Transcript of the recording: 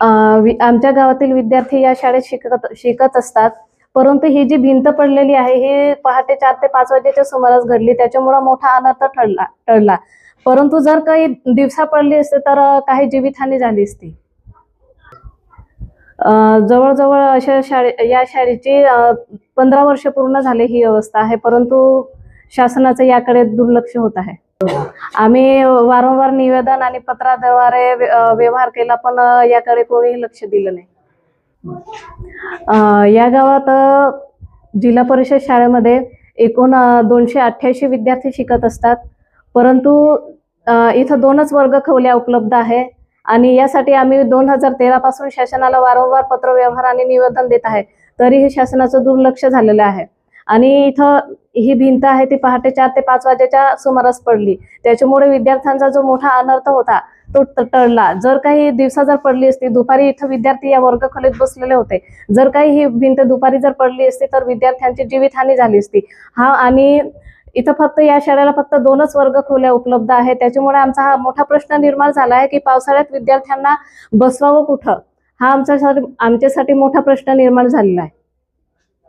आमच्या गावातील विद्यार्थी या शाळेत शिकत शिकत असतात. परंतु ही जी भिंत पडलेली आहे ही पहाटे चार ते पाच वाजेच्या सुमारास घडली. त्याच्यामुळे मोठा अनर्थ ठरला ठरला परंतु जर काही दिवसा पडली असते तर काही जीवितहानी झाली असती. जवळजवळ अशा शाळे या शाळेची पंधरा वर्ष पूर्ण झाले ही व्यवस्था आहे. परंतु शासनाचं याकडे दुर्लक्ष होत आहे. आम्ही वारंवार निवेदन आणि पत्राद्वारे व्यवहार केला पण याकडे कोणीही लक्ष दिलं नाही. या गावात जिल्हा परिषद शाळेमध्ये एकूण दोनशे अठ्ठ्याऐंशी विद्यार्थी शिकत असतात. परंतु इथं दोनच वर्ग खवल्या उपलब्ध आहे आणि यासाठी आम्ही दोन हजार तेरापासून शासनाला वारंवार पत्र व्यवहार आणि निवेदन देत आहे. तरीही शासनाचं दुर्लक्ष झालेलं आहे. आणि इथं ही भिंत आहे ती पहाटे चार ते पाच वाजेच्या सुमारास पडली. त्याच्यामुळे विद्यार्थ्यांचा जो मोठा अनर्थ होता तो टळला. जर काही दिवसा जर पडली असती दुपारी इथं विद्यार्थी या वर्गखोलीत बसलेले होते. जर काही ही भिंत दुपारी जर पडली असती तर विद्यार्थ्यांची जीवितहानी झाली असती. हा आणि इथं फक्त या शाळेला फक्त दोनच वर्ग खोल्या उपलब्ध आहेत. त्याच्यामुळे आमचा हा मोठा प्रश्न निर्माण झाला आहे की पावसाळ्यात विद्यार्थ्यांना बसवावं कुठं? हा आमच्यासाठी आमच्यासाठी मोठा प्रश्न निर्माण झालेला आहे.